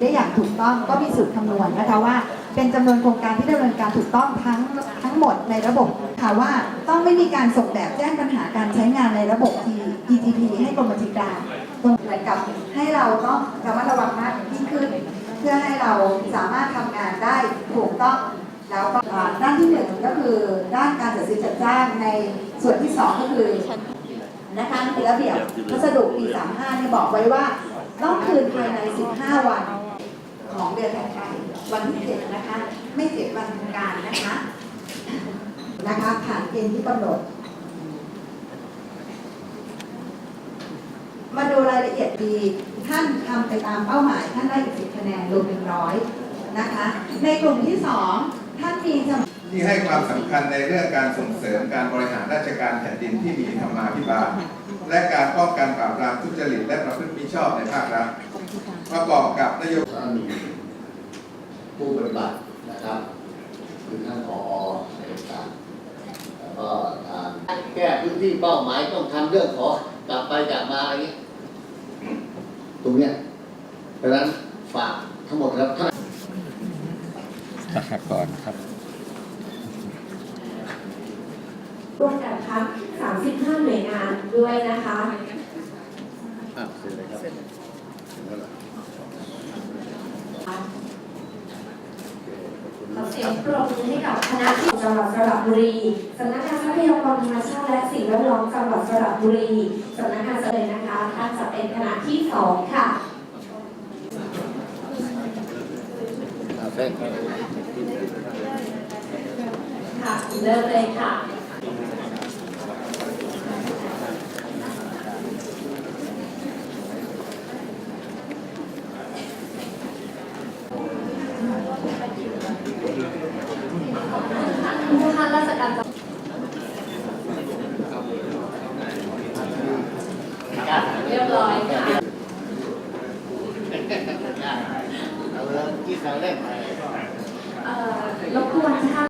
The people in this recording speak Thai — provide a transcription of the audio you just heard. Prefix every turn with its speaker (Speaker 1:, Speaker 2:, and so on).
Speaker 1: ได้อย่างถูกต้องก็มีสูตรคำนวณนะคะว่า เป็นจำนวนโครงการที่ดำเนินการถูกต้องทั้งทั้งหมดในระบบค่ะว่าต้องไม่มีการส่งแบบแจ้งปัญหาการใช้งานในระบบ ETP ให้กรมบัญชีกลางตรงเหมือนกับให้เราต้องระมัดระวังมากยิ่งขึ้น เพื่อให้เราสามารถทำงานได้ถูกต้อง แล้วก็ด้านที่หนึ่งก็คือด้านการจัดซื้อจัดจ้างในส่วนที่สองก็คือนะคะในระเบียบพัสดุปี 35เนี่ยบอกไว้ว่าต้องคืนภายใน 15 วัน เดือนถัดไปวันที่7นะคะ ไม่เจ็ดวันทำการนะคะนะคะผ่านเกณฑ์ที่กำหนด มาดูรายละเอียดดีท่านทำไปตามเป้าหมาย ท่านได้อีก10คะแนนรวมเป็นร้อยนะคะ ในกลุ่มที่2ท่านมีจำ
Speaker 2: ที่ให้ความสำคัญในเรื่องการส่งเสริมการบริหารราชการแผ่นดินที่มีธรรมาภิบาลและการป้องกันปราบปรามทุจริตและประพฤติมิชอบในภาครัฐประกอบกับนโยบาย
Speaker 3: ถ้ ผู้ปฏิบัตินะครับ คือท่านผอในการแล้วก็ทางแก้พื้นที่เป้าหมายต้องทำเรื่องขอกลับไปกลับมาอะไรเงี้ยตรงเนี้ยเพราะฉะนั้นฝากทั้งหมดครับท่าน
Speaker 4: สหกรณ์ครับ
Speaker 5: ร่วมกันทั้ง35หน่วยงานด้วยนะคะ
Speaker 3: อะเสร็จเลยครับเสร็จแล้ว เหรอ
Speaker 5: ขอเสียงปรบมือให้กับคณะที่จังหวัดสระบุรีสำนักงานทรัพยากรธรรมชาติและสิ่งแวดล้อมจังหวัดสระบุรีสำนักงานเลยนะคะท่านจะเป็นคณะที่สองค่ะ
Speaker 3: อะเส้น
Speaker 5: ค่ะเริ่มเลยค่ะ ราชการจังหวัดเรียบร้อยค่ะ
Speaker 3: เอาเรื่องที่เขาเล่นไป
Speaker 5: เอ่อรบกวนท่าน